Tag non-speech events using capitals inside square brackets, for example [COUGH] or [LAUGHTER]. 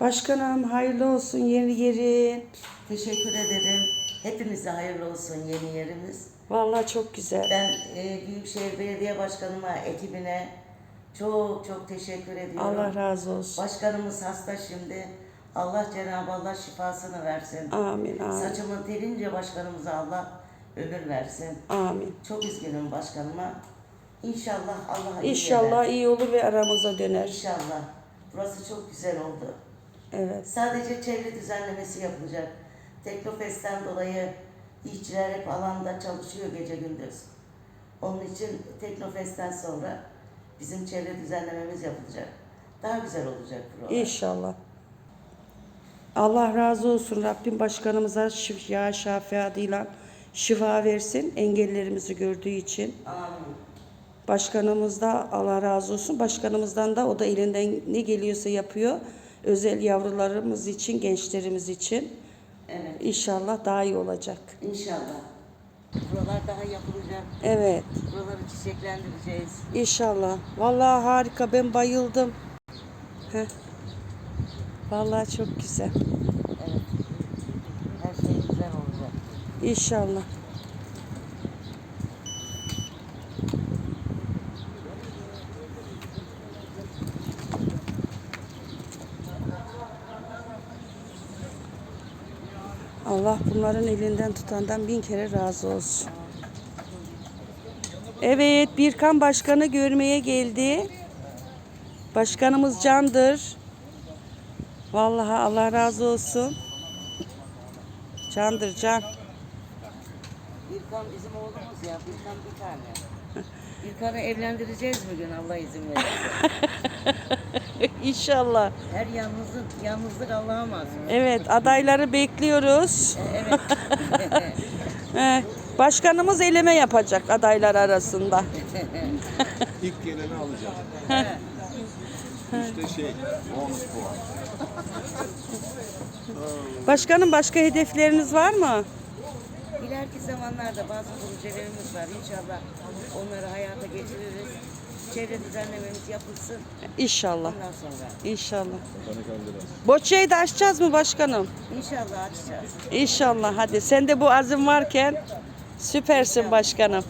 Başkanım hayırlı olsun yeni yerin. Teşekkür ederim. Hepimize hayırlı olsun yeni yerimiz. Vallahi çok güzel. Ben e, Büyükşehir Belediye Başkanıma, ekibine çok çok teşekkür ediyorum. Allah razı olsun. Başkanımız hasta şimdi. Allah Cenab-ı Allah şifasını versin. Amin amin. Saçımı delince başkanımıza Allah ömür versin. Amin. Çok üzgünüm başkanıma. İnşallah Allah iyi İnşallah eder. iyi olur ve aramıza döner. İnşallah. Burası çok güzel oldu. Evet. Sadece çevre düzenlemesi yapılacak. Teknofest'ten dolayı işçiler hep alanda çalışıyor gece gündüz. Onun için Teknofest'ten sonra bizim çevre düzenlememiz yapılacak. Daha güzel olacak buralar. İnşallah. Allah razı olsun. Rabbim başkanımıza şifa şafiatıyla şifa versin. Engellerimizi gördüğü için. Amin. Başkanımız da Allah razı olsun. Başkanımızdan da o da elinden ne geliyorsa yapıyor. Özel yavrularımız için, gençlerimiz için. Evet. İnşallah daha iyi olacak. İnşallah. Buralar daha yapılacak. Evet. Buraları çiçeklendireceğiz. İnşallah. Vallahi harika. Ben bayıldım. Heh. Vallahi çok güzel. Evet. Her şey güzel olacak. İnşallah. Allah bunların elinden tutandan bin kere razı olsun. Evet, Birkan Başkanı görmeye geldi. Başkanımız candır. Vallahi Allah razı olsun. Candır can. İlkan bizim oğlumuz ya. İlkan bir tane. İlkan'ı evlendireceğiz bugün Allah izin verirse. [LAUGHS] [LAUGHS] İnşallah. Her yalnızlık, yalnızlık Allah'a mahsus. Evet, adayları bekliyoruz. Evet. [LAUGHS] Ee, Başkanımız eleme yapacak adaylar arasında. [LAUGHS] İlk geleni alacağım. işte şey, bonus puan. Başkanım başka hedefleriniz var mı? İleriki zamanlarda bazı projelerimiz var. İnşallah onları hayata geçiririz. Çevre düzenlememiz yapılsın. İnşallah. Ondan sonra İnşallah. Boçayı da açacağız mı başkanım? inşallah açacağız. İnşallah hadi. Sen de bu azim varken süpersin başkanım.